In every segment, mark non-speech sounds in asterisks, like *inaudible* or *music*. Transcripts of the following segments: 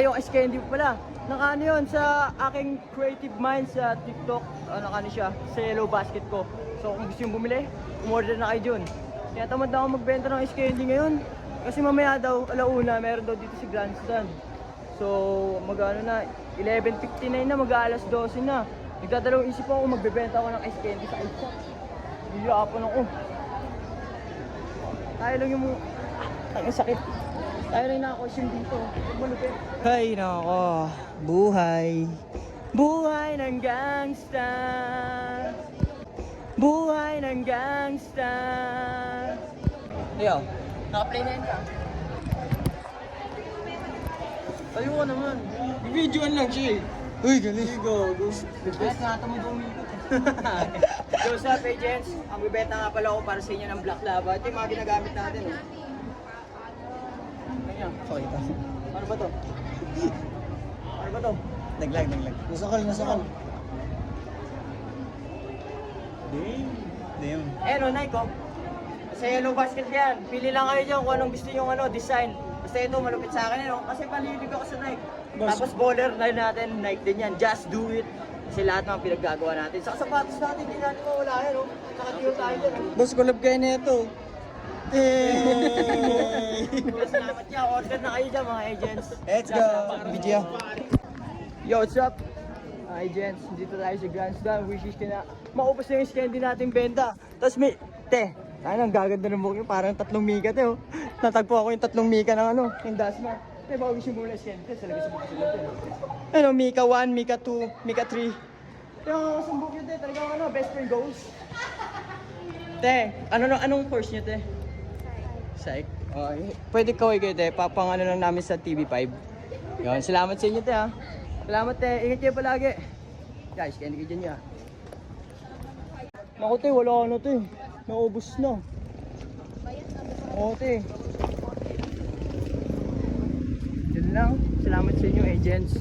Yung candy pala. Naka ano yun sa aking creative mind sa TikTok. Naka ano siya sa yellow basket ko. So kung gusto yung bumili, umorder na kayo dun. Kaya tamad na ako magbenta ng candy ngayon. Kasi mamaya daw, alauna, meron daw dito si Grandstand. So, mag-ano na, 11.59 na, mag-aalas 12 na. Nagdadalawang isip ako kung magbebenta ako ng ice candy sa ice shop. Biyapon ako. Tayo lang yung... Ah, ang sakit. Tayo lang nakakosyum dito. Malupit. Hay nako, buhay. Buhay ng gangsta. Buhay ng gangsta. Yo, naka-play na yun ka. Tayo ka naman. Videoan lang siya eh. Uy, galing. Go, go. Kahit eh. Yo, sa agents, ang bibenta nga pala ako para sa inyo ng Black Lava. Ito yung mga ginagamit natin eh. Ganyan. Pakita. Ano ba to? Ano ba to? Naglag, naglag. Nasakal, nasakal. Damn. Damn. Eh no, Nike oh. Sa yellow basket yan. Pili lang kayo dyan kung anong gusto yung ano, design. Basta ito, malupit sa akin eh, no? Kasi palilig ako sa Nike. Boss. Tapos bowler na natin, Nike din yan. Just do it. Kasi lahat ng pinaggagawa natin. Sa sapatos natin, hindi natin mawala yan, no? Nakatiyo tayo dyan. oh. Boss, collab kayo nito. Hey! Salamat niya. Order na kayo dyan, mga agents. Let's go. Video. Yo, what's up? Mga agents, dito tayo sa Grandstand. Wishes ka na maubos na yung candy nating benta. Tapos may, te, ano, ang gaganda ng bukyo. Parang tatlong mika, te, oh. Natagpo ako yung tatlong mika ng ano, yung Dasma. Te, baka gusto mo muna yung candy, te, talaga sa bukyo te. Ano, mika 1, mika 2, mika 3. Yung mga sumbok yun, te, talagang ano, best friend goals. Te, ano, ano anong course niyo, te? Psych. Okay. Pwede kaway kayo, te. Papang ano lang namin sa TV5. Yun, salamat sa inyo, te, ha. Salamat, te. Ingat kayo palagi. Guys, kaya hindi dyan, ya. Naku, te. Wala ano, te. Naubos na. Oo, te. Yun lang. Salamat sa inyo, agents.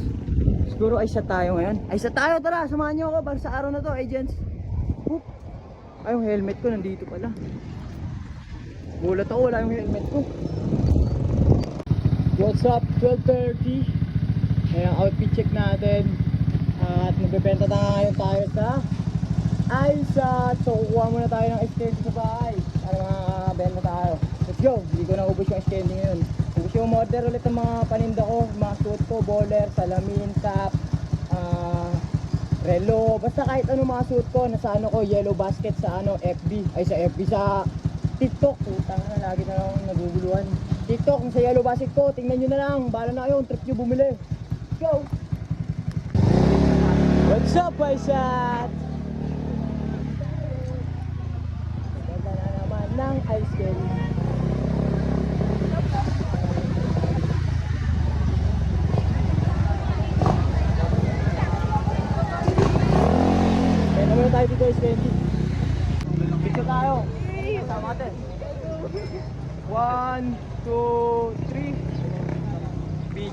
Siguro ay sa tayo ngayon. Ay sa tayo, tara. Samahan niyo ako para sa araw na to, agents. Whoop. Ay, yung helmet ko nandito pala. Gulat ako, wala yung helmet ko. What's up? 12.30 Ayan, outfit check natin. At magbebenta na nga ngayon tayo sa Aisat So kukuha muna tayo ng SKD sa bahay. Para makakabenta tayo. Let's go! Hindi ko na ubos yung ngayon. Kung gusto yung order ulit ng mga paninda ko Mga suit ko, bowler, salamin, cap ah, Relo, basta kahit ano mga suit ko Nasa ano ko, yellow basket sa ano, FB Ay sa FB, sa TikTok, putang na, lagi na lang naguguluhan. TikTok, sa yellow basket ko, tingnan nyo na lang, bala na kayo, trip nyo bumili. Go! What's up, Paisat? Ganda na naman ng ice cream. Kaya na muna tayo dito, ice candy. Picture tayo. Sama natin. One, two, three.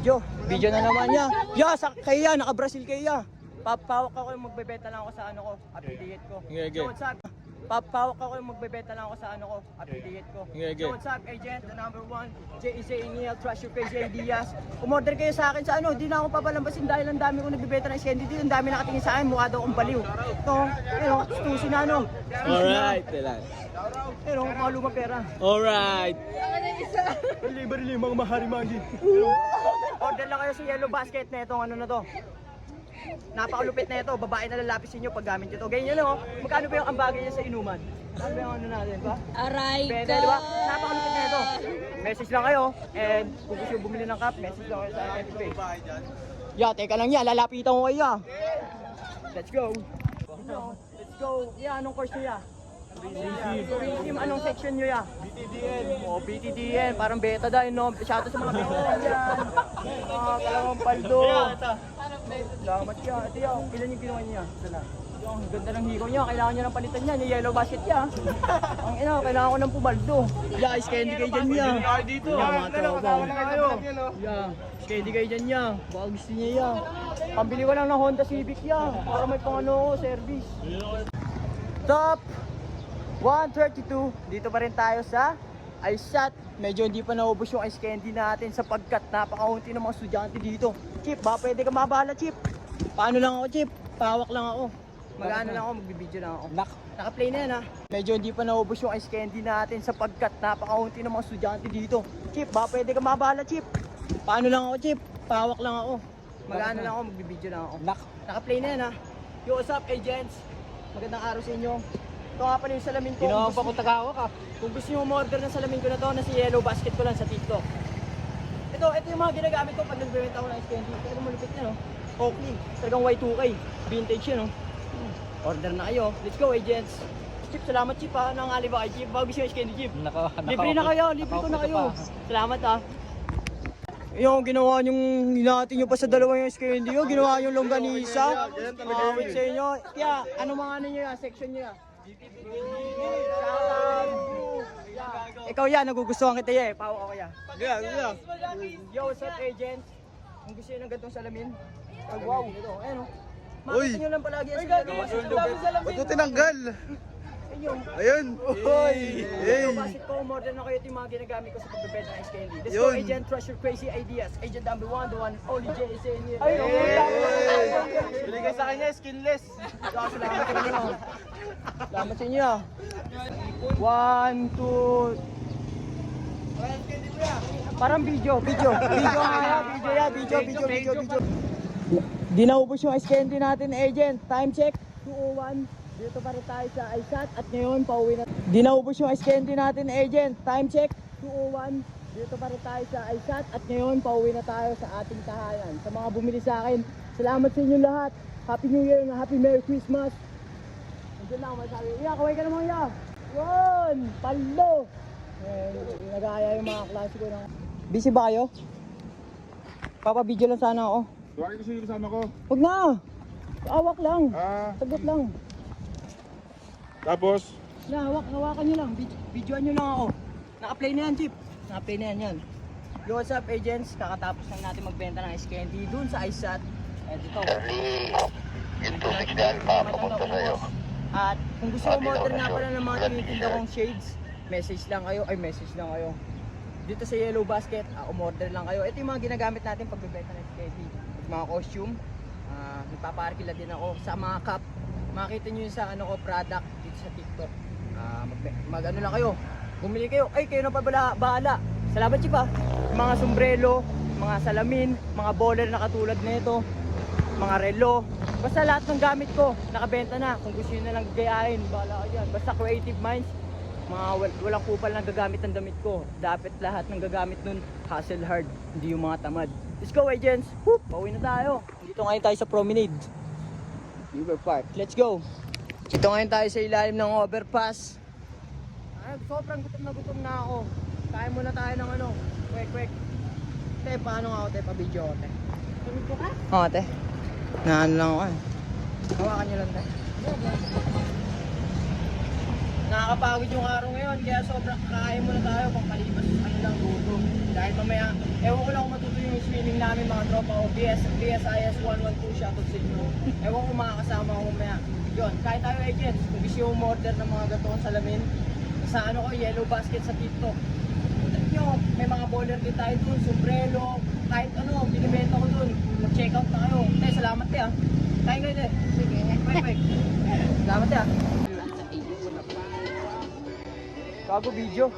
Video. Video na naman niya. Ya, sa kaya naka-Brazil kaya. Papawak ako yung magbebenta lang ako sa ano ko, affiliate ko. Yeah, yeah. So what's up? Papawak ako yung magbebenta lang ako sa ano ko, affiliate ko. Yeah, yeah. So what's up, agent? The number one, J.E.Z. Iniel, Trust Your Face, J. Diaz. Umorder kayo sa akin sa ano, di na ako papalambasin dahil ang dami ko nagbebenta ng candy dito. Ang dami nakatingin sa akin, mukha daw akong baliw. Ito, you know, stusi na ano. Alright, Telan. Pero mga luma pera. Alright. Barili-barili mga maharimangi. Order lang kayo sa yellow basket na itong ano na to. Napakalupit na ito, babae na lalapis inyo pag gamit nyo to. Ganyan yun, oh. Magkano ba yung ambagay niya sa inuman? Ano ba yung ano natin, ba? Aray ka! di ba? Napakalupit na ito. Message lang kayo. And kung gusto yung bumili ng cup, message lang kayo sa akin page. Ya, teka lang ya, lalapitan ko kayo. Let's go. Let's go. Ya, anong course nyo ya? Tourism, anong section nyo ya? BTDN. Oh, BTDN. Parang beta dahil no. Shoutout sa mga beta yan. Mga kalawang paldo. Salamat ya. Ito ya, ilan yung ginawa niya? Ito na. Yung ganda ng hikaw niya, kailangan niya ng palitan niya, yung yellow basket niya. *laughs* Ang ina, kailangan ko ng pumaldo. Yeah, iskandi kayo dyan niya. dito. Yeah, mga tropa. Yeah, iskandi kayo dyan niya. Baka gusto niya ya. Pambili ko lang ng Honda Civic ya. Para may pang ano, service. Top 132. Dito pa rin tayo sa ice shot. Medyo hindi pa naubos yung ice candy natin sapagkat napakaunti ng mga estudyante dito. Chip, ba pwede ka mabala, Chip? Paano lang ako, Chip? Pawak lang ako. Mag-ano lang ako, magbibideo lang ako. Nak. Naka-play na yan ha. Medyo hindi pa naubos yung ice candy natin sapagkat napakaunti ng mga estudyante dito. Chip, ba pwede ka mabala, Chip? Paano lang ako, Chip? Pawak lang ako. Mag-ano lang ako, magbibideo lang ako. Nak. Naka-play na yan ha. Yo, what's up, agents? Magandang araw sa inyo. Ito nga pala yung salamin ko. Ginawa Kung pa gusto- ko tagawak ah. kung gusto nyo umorder ng salamin ko na to, nasa yellow basket ko lang sa TikTok. Ito, ito yung mga ginagamit ko pag nagbebenta ko ng ice candy. Pero malupit na, no? Oakley. Talagang Y2K. Vintage yun, no? Order na kayo. Let's go, agents. Chip, salamat Chip ha. Nangali ba kay Chip? Bago siya ice candy, Chip. Naka, Libre na kayo, libre ko na kayo. Salamat ha. Yung ginawa yung hinati nyo pa sa dalawa yung ice candy, yung ginawa yung longganisa. Awit sa inyo. Kaya, ano mga ano nyo yan, section nyo yan? Ikaw yan, nagugustuhan kita eh. Pawa ako yan. Yeah, yeah. Yo, what's up agent? Kung gusto nyo ng gantong salamin, oh, wow, ito, ayun o. Uy! Makita nyo lang palagi yan sa dalawa. Ba't mo tinanggal? Ayun. Ayun! Uy! Hey! Bakit ko more than ako ito yung mga ginagamit ko sa pagbebenta ng candy. Let's go, agent. Trust your crazy ideas. Agent number one, the one, only Jay is in here. Ay, Hey! Binigay sa kanya, skinless. Salamat sa inyo. Salamat sa inyo. ah. One, two, Parang video, video. Video nga yan, video yan, video, video, video, video. Di naubos yung ice candy natin, agent. Time check, 201. Dito pa rin tayo sa iSat at ngayon pauwi na. Di naubos yung ice candy natin, agent. Time check, 201. Dito pa rin tayo sa iSat at ngayon pauwi na tayo sa ating tahanan. Sa mga bumili sa akin, salamat sa inyo lahat. Happy New Year and Happy Merry Christmas. Nandiyan lang, masabi. Iya, kaway ka naman, Iya. Yun! Palo! Nag-aaya yung mga klase ko ng... Busy ba kayo? Papa-video lang sana ako. Bakit gusto yung kasama ko? Huwag na! Awak lang. Ah, Sagot lang. tapos? Na, hawak, hawakan nyo lang. Vid- videoan nyo lang ako. Naka-play na yan, Chip. Naka-play na yan yan. Yo, what's up, agents? Kakatapos lang natin magbenta ng ice candy dun sa iSat. Eh, dito. Ito, 60 alpha, papunta sa'yo. At kung gusto mo order nga pala ng mga tinitinda kong shades, message lang kayo. Ay, message lang kayo. Dito sa Yellow Basket, uh, umorder lang kayo. Ito yung mga ginagamit natin pag bibenta ng candy. Mga costume. Uh, nagpaparkila din ako sa mga cup. Makita nyo yung sa ano ko product dito sa TikTok. Ah, mag, mag ano lang kayo. Bumili kayo. Ay, kayo na pa bala, bahala. Salamat Chip ah. Mga sombrero, mga salamin, mga bowler na katulad nito mga relo. Basta lahat ng gamit ko, nakabenta na. Kung gusto nyo na lang gayahin, bahala kayo dyan. Basta creative minds, mga wal- walang kupal na gagamit ng damit ko. Dapat lahat ng gagamit nun, hustle hard, hindi yung mga tamad. Let's go, agents! Woo! Pauwi na tayo. Dito ngayon tayo sa promenade. River Park. Let's go! Dito ngayon tayo sa ilalim ng overpass. Ay, sobrang gutom na gutom na ako. Kaya muna tayo ng ano, quick, quick. Te, paano nga ako, te? Pa-video ako, te. Oo, te. Na ano lang ako eh. Hawakan nyo lang tayo. Nakakapagod yung araw ngayon, kaya sobrang kakain muna tayo pang palibas ano lang gutom. Dahil mamaya, ewan ko lang kung matuto yung swimming namin mga tropa ko. BS, BSIS 112 shoutout sa inyo. Ewan ko makakasama ko mamaya. Yun, kahit tayo agents, kung gusto yung order ng mga gatong salamin, sa ano ko, yellow basket sa TikTok. Punta nyo, may mga bowler din tayo dun, sombrero, kahit ano, binibenta ko dun. Mag-check out na kayo. Tay, salamat te ah. Tayo kayo te. Sige. Bye bye. Salamat te ah. Bago *laughs* video.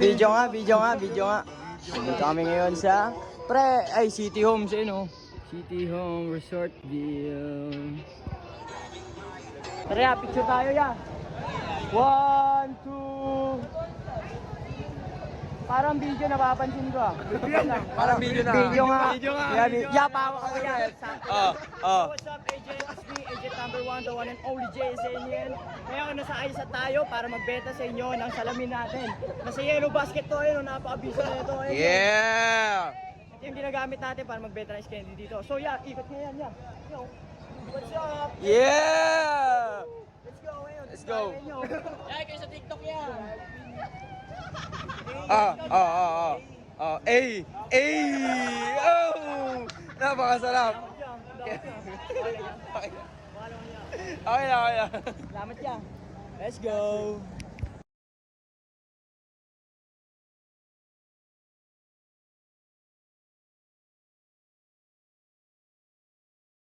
video nga, video nga, video nga. Dito kami ngayon sa pre, ay City Homes eh no. City Home Resort Deal. Tara, picture tayo ya. One, two. Parang video napapansin ko ah. Parang video na. Video nga. Video nga, Yeah, video yeah, pawa ko yan. Oh, oh. What's up, agent? It's me, agent number one, the one and only JSN yan. Ngayon, nasa ISA tayo para magbenta sa inyo ng salamin natin. Nasa yellow basket to, ayun, napaka-bisa na ito. ayun. Yeah! Ito yung ginagamit natin para magbenta ng candy dito. So, yeah, ikot nga yan, yeah. Yo, what's up? Yeah! Let's go. Let's go. Yeah, kayo sa TikTok yan. Ah, ah, ah, ah. Oh, ay, ay, oh! Napakasarap. Okay na, okay na. Salamat yan. Let's go.